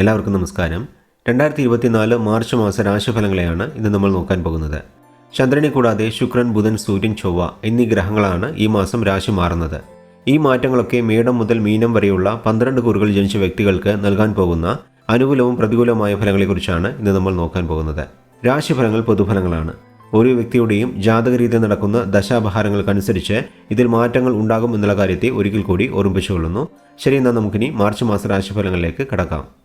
എല്ലാവർക്കും നമസ്കാരം. രണ്ടായിരത്തി ഇരുപത്തിനാല് മാർച്ച് മാസ രാശിഫലങ്ങളെയാണ് ഇന്ന് നമ്മൾ നോക്കാൻ പോകുന്നത്. ചന്ദ്രനെ കൂടാതെ ശുക്രൻ ബുധൻ സൂര്യൻ ചൊവ്വ എന്നീ ഗ്രഹങ്ങളാണ് ഈ മാസം രാശി മാറുന്നത്. ഈ മാറ്റങ്ങളൊക്കെ മേടം മുതൽ മീനം വരെയുള്ള പന്ത്രണ്ട് കുറുകൾ ജനിച്ച വ്യക്തികൾക്ക് നൽകാൻ പോകുന്ന അനുകൂലവും പ്രതികൂലവുമായ ഫലങ്ങളെക്കുറിച്ചാണ് ഇന്ന് നമ്മൾ നോക്കാൻ പോകുന്നത്. രാശിഫലങ്ങൾ പൊതുഫലങ്ങളാണ്. ഓരോ വ്യക്തിയുടെയും ജാതകരീതി നടക്കുന്ന ദശാപഹാരങ്ങൾക്കനുസരിച്ച് ഇതിൽ മാറ്റങ്ങൾ ഉണ്ടാകും എന്നുള്ള കാര്യത്തെ ഒരിക്കൽ കൂടി ഓർമ്മിപ്പിച്ചുകൊള്ളുന്നു. ശരി എന്നാൽ നമുക്കിനി മാർച്ച് മാസ രാശിഫലങ്ങളിലേക്ക് കടക്കാം.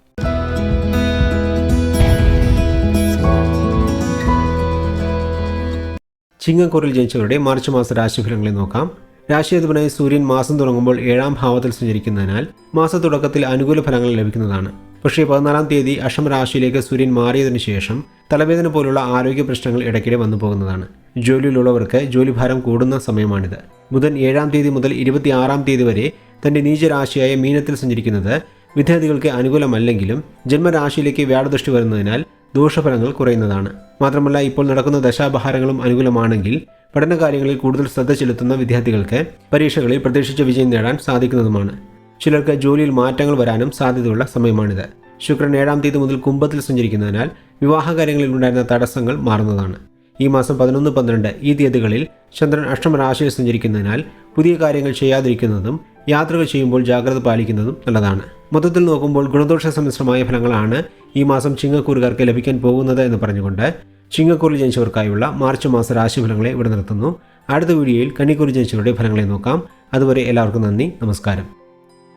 ചിങ്ങക്കൂറിൽ ജനിച്ചവരുടെ മാർച്ച് മാസ രാശിഫലങ്ങളെ നോക്കാം. രാശിയധിപനായ സൂര്യൻ മാസം തുടങ്ങുമ്പോൾ ഏഴാം ഭാവത്തിൽ സഞ്ചരിക്കുന്നതിനാൽ മാസ തുടക്കത്തിൽ അനുകൂല ഫലങ്ങൾ ലഭിക്കുന്നതാണ്. പക്ഷേ പതിനാലാം തീയതി അഷം രാശിയിലേക്ക് സൂര്യൻ മാറിയതിനു ശേഷം തലവേദന പോലുള്ള ആരോഗ്യ പ്രശ്നങ്ങൾ ഇടയ്ക്കിടെ വന്നു പോകുന്നതാണ്. ജോലിയിലുള്ളവർക്ക് ജോലിഭാരം കൂടുന്ന സമയമാണിത്. ബുധൻ ഏഴാം തീയതി മുതൽ ഇരുപത്തിയാറാം തീയതി വരെ തന്റെ നീചരാശിയായ മീനത്തിൽ സഞ്ചരിക്കുന്നത് വിദ്യാർത്ഥികൾക്ക് അനുകൂലമല്ലെങ്കിലും ജന്മരാശിയിലേക്ക് വ്യാഴദൃഷ്ടി വരുന്നതിനാൽ ദോഷഫലങ്ങൾ കുറയുന്നതാണ്. മാത്രമല്ല ഇപ്പോൾ നടക്കുന്ന ദശാപഹാരങ്ങളും അനുകൂലമാണെങ്കിൽ പഠനകാര്യങ്ങളിൽ കൂടുതൽ ശ്രദ്ധ ചെലുത്തുന്ന വിദ്യാർത്ഥികൾക്ക് പരീക്ഷകളിൽ പ്രതീക്ഷിച്ച വിജയം നേടാൻ സാധിക്കുന്നതുമാണ്. ചിലർക്ക് ജോലിയിൽ മാറ്റങ്ങൾ വരാനും സാധ്യതയുള്ള സമയമാണിത്. ശുക്രൻ ഏഴാം തീയതി മുതൽ കുംഭത്തിൽ സഞ്ചരിക്കുന്നതിനാൽ വിവാഹകാര്യങ്ങളിൽ ഉണ്ടായിരുന്ന തടസ്സങ്ങൾ മാറുന്നതാണ്. ഈ മാസം പതിനൊന്ന് പന്ത്രണ്ട് ഈ തീയതികളിൽ ചന്ദ്രൻ അഷ്ടമരാശിയിൽ സഞ്ചരിക്കുന്നതിനാൽ പുതിയ കാര്യങ്ങൾ ചെയ്യാതിരിക്കുന്നതും യാത്രകൾ ചെയ്യുമ്പോൾ ജാഗ്രത പാലിക്കുന്നതും നല്ലതാണ്. മൊത്തത്തിൽ നോക്കുമ്പോൾ ഗുണദോഷ സമ്മിശ്രമായ ഫലങ്ങളാണ് ഈ മാസം ചിങ്ങക്കൂറുകാർക്ക് ലഭിക്കാൻ പോകുന്നത് എന്ന് പറഞ്ഞുകൊണ്ട് ചിങ്ങക്കൂറിൽ ജനിച്ചവർക്കായുള്ള മാർച്ച് മാസ രാശിഫലങ്ങളെ ഇവിടെ നിർത്തുന്നു. അടുത്ത വീഡിയോയിൽ കന്നിക്കൂറി ജനിച്ചവരുടെ ഫലങ്ങളെ നോക്കാം. അതുവരെ എല്ലാവർക്കും നന്ദി. നമസ്കാരം.